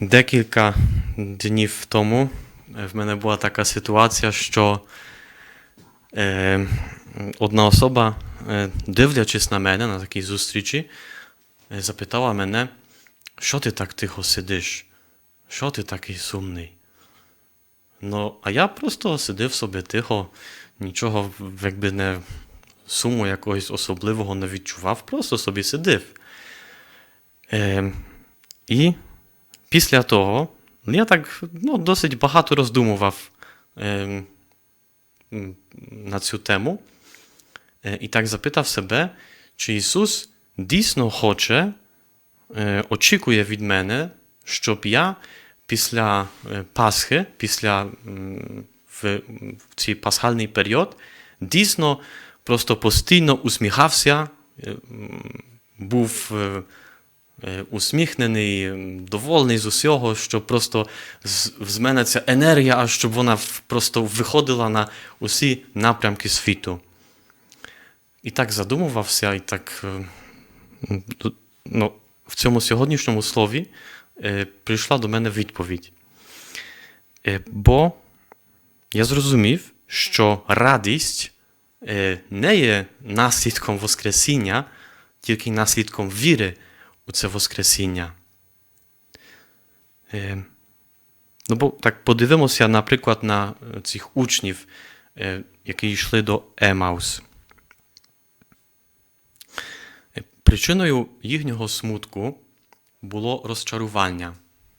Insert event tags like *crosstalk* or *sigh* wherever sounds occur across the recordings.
Декілька днів тому е, в мене була така ситуація, що е, одна особа, е, дивлячись на мене на такій зустрічі, е, запитала мене, що ти так тихо сидиш? Що ти такий сумний? Ну, а я просто сидив собі тихо, нічого якби не суму якогось особливого не відчував, просто собі сидив. Е, і після того я так ну, досить багато роздумував е, на цю тему е, і так запитав себе, чи Ісус дійсно хоче, е, очікує від мене, щоб я після е, Пасхи, після в, в цей пасхальний період, дійсно просто постійно усміхався, е, був. Е, усміхнений, м, довольний з усього, щоб просто з, мене ця енергія, аж щоб вона просто виходила на усі напрямки світу. І так задумувався, і так е, ну, в цьому сьогоднішньому слові е, прийшла до мене відповідь. Бо я зрозумів, що радість не є наслідком Воскресіння, тільки наслідком віри у це Воскресіння. Е, Ну, бо так подивимося, наприклад, на е, цих учнів, е, які йшли до Емаус. Причиною їхнього смутку було розчарування.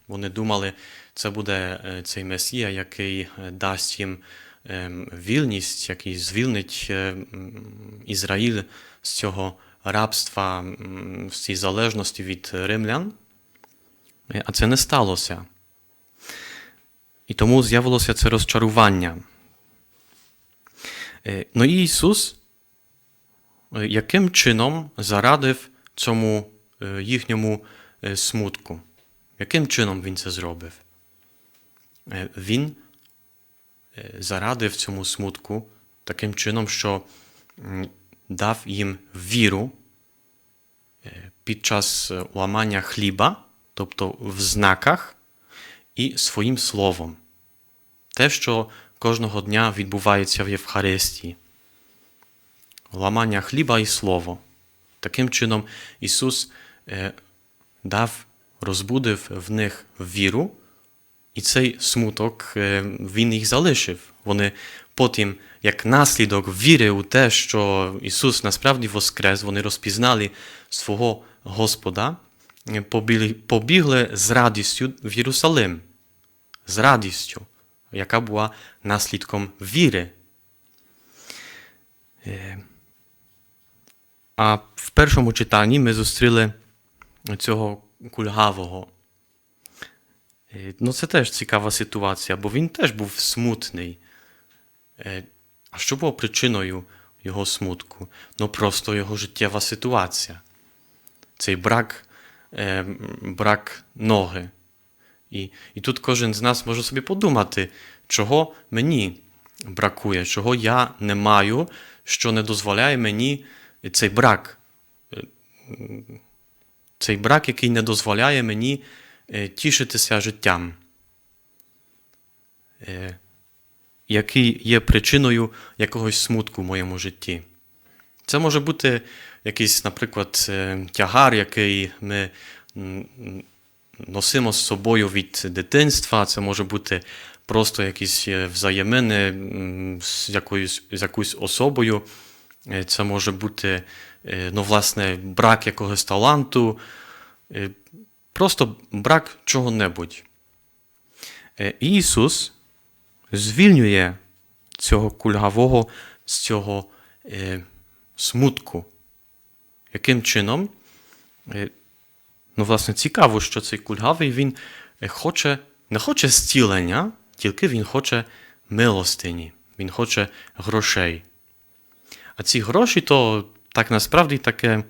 Вони думали, це буде цей Месія, який дасть їм ем, вільність, який звільнить Ізраїль з цього рабства, з цієї залежності від римлян. А це не сталося. І тому з'явилося це розчарування. Е, Ну і Ісус, е, яким чином зарадив цьому е, їхньому смутку? Яким чином Він це зробив? Він зарадив цьому смутку таким чином, що дав їм віру е, під час е, ламання хліба, тобто в знаках, і своїм словом. Те, що кожного дня відбувається в Євхаристії. Ламання хліба і слово. Таким чином Ісус е, дав, розбудив в них віру, і цей смуток Він їх залишив. Вони потім, як наслідок віри у те, що Ісус насправді воскрес, вони розпізнали свого Господа, е, побігли, з радістю в Єрусалим. З радістю, яка була наслідком віри. Е, А в першому читанні ми зустріли цього кульгавого. Е, Ну, це теж цікава ситуація, бо він теж був смутний. Е, А що було причиною його смутку? Ну, просто його життєва ситуація. Цей брак, е, брак ноги. І, і тут кожен з нас може собі подумати, чого мені бракує, чого я не маю, що не дозволяє мені цей брак. е, Цей брак, який не дозволяє мені тішитися життям, який є причиною якогось смутку в моєму житті. Це може бути якийсь, наприклад, е, тягар, який ми носимо з собою від дитинства. Це може бути просто якісь е, взаємини з якоюсь, з якоюсь особою. Е, Це може бути ну, власне, брак якогось таланту, просто брак чого-небудь. Ісус звільнює цього кульгавого з цього е, смутку. Яким чином? Е, Ну, власне, цікаво, що цей кульгавий він е, хоче, не хоче зцілення, тільки він хоче милостині, він хоче грошей. А ці гроші то так насправді таке,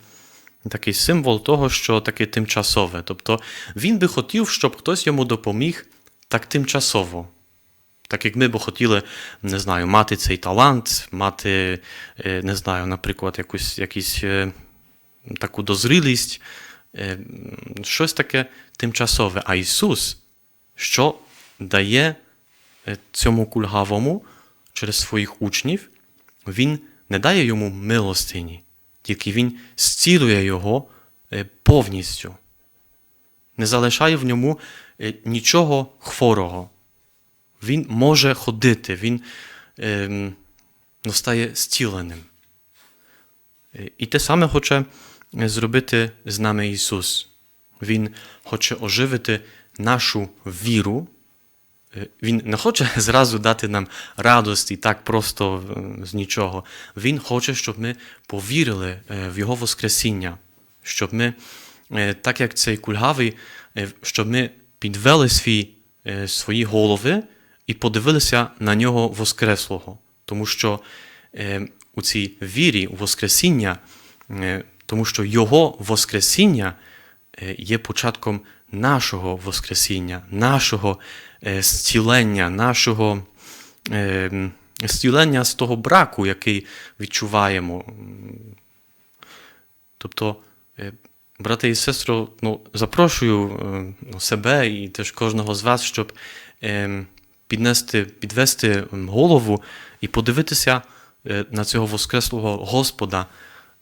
такий символ того, що таке тимчасове. Тобто він би хотів, щоб хтось йому допоміг так тимчасово. Так як ми б хотіли, не знаю, мати цей талант, мати, е, не знаю, наприклад, якусь, якісь, е, таку дозрілість, е, щось таке тимчасове. А Ісус, що дає цьому кульгавому через своїх учнів, Він не дає йому милостині, тільки Він зцілює його повністю. Не залишає в ньому нічого хворого. Він може ходити, він ну, стає зціленим. Е, І те саме хоче е, зробити з нами Ісус. Він хоче оживити нашу віру. Е, Він не хоче *laughs* зразу дати нам радості так просто е, з нічого. Він хоче, щоб ми повірили е, в Його Воскресіння, щоб ми, е, так як цей кульгавий, е, щоб ми підвели свій, е, свої голови і подивилися на нього Воскреслого. Тому що е, у цій вірі у Воскресіння, е, тому що Його Воскресіння е, є початком нашого Воскресіння, нашого зцілення, нашого зцілення з того браку, який відчуваємо. Тобто, брати і сестри, ну, запрошую ну, себе і теж кожного з вас, щоб е, піднести, підвести голову і подивитися е, на цього Воскреслого Господа,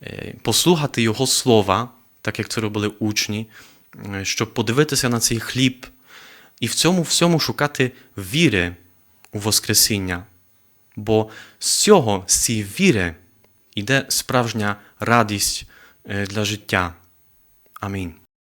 е, послухати Його слова, так як це робили учні, е, щоб подивитися на цей хліб і в цьому всьому шукати віри у Воскресіння. Бо з цього, з цієї віри, йде справжня радість для життя. Амінь.